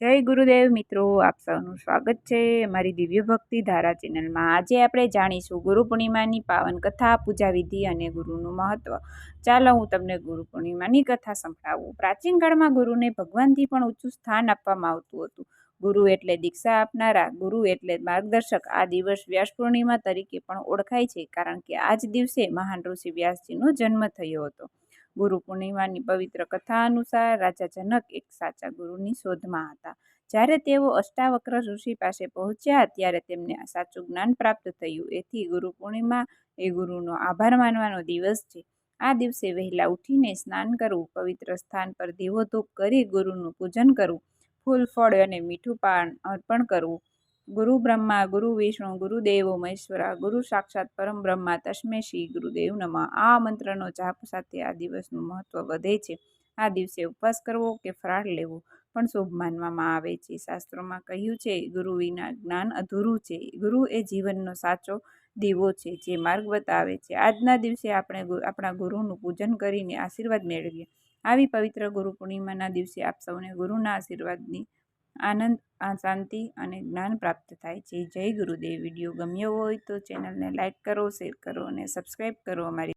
જય ગુરુદેવ મિત્રો, આપ સૌનું સ્વાગત છે અમારી દિવ્ય ભક્તિ ધારા ચેનલમાં. આજે આપણે જાણીશું ગુરુ પૂર્ણિમાની પાવન કથા, પૂજા વિધિ અને ગુરુનું મહત્વ. ચાલો હું તમને ગુરુ પૂર્ણિમાની કથા સંભળાવું. પ્રાચીન કાળમાં ગુરુને ભગવાનથી પણ ઊંચું સ્થાન આપવામાં આવતું હતું. ગુરુ એટલે દીક્ષા આપનારા, ગુરુ એટલે માર્ગદર્શક. આ દિવસ વ્યાસ પૂર્ણિમા તરીકે પણ ઓળખાય છે, કારણ કે આ જ દિવસે મહાન ઋષિ વ્યાસજીનો જન્મ થયો હતો. ગુરુ પૂર્ણિમાની પવિત્ર કથા અનુસાર રાજા જનક એક સાચા ગુરુની શોધમાં હતા. જ્યારે તેઓ અષ્ટાવક્ર ઋષિ પાસે પહોંચ્યા ત્યારે તેમને સાચું જ્ઞાન પ્રાપ્ત થયું. એથી ગુરુ પૂર્ણિમા એ ગુરુનો આભાર માનવાનો દિવસ છે. આ દિવસે વહેલા ઉઠીને સ્નાન કરવું, પવિત્ર સ્થાન પર દીવો ધૂપ કરી ગુરુનું પૂજન કરવું, ફૂલ ફળ અને મીઠું પાન અર્પણ કરવું ગુરુ બ્રહ્મા, ગુરુ વિષ્ણુ ગુરુદેવો મહેશ્વરા, ગુરુ સાક્ષાત પરમ બ્રહ્મા, તસ્મે શ્રી ગુરુદેવ નમઃ. આ મંત્રનો જાપ સાથે આ દિવસનું મહત્વ વધે છે. આ દિવસે ઉપવાસ કરવો કે ફરાળ લેવો પણ શુભ માનવામાં આવે છે. શાસ્ત્રોમાં કહ્યું છે, ગુરુ વિના જ્ઞાન અધૂરું છે. ગુરુ એ જીવનનો સાચો દીવો છે, જે માર્ગ બતાવે છે. આજના દિવસે આપણે આપણા ગુરુનું પૂજન કરીને આશીર્વાદ મેળવીએ. આવી પવિત્ર ગુરુ પૂર્ણિમાના દિવસે આપ સૌને ગુરુના આશીર્વાદની આનંદ શાંતિ અને જ્ઞાન પ્રાપ્ત થાય. છે જય ગુરુદેવ. વીડિયો ગમ્યો હોય તો ચેનલને લાઇક કરો, શેર કરો અને સબસ્ક્રાઈબ કરો અમારી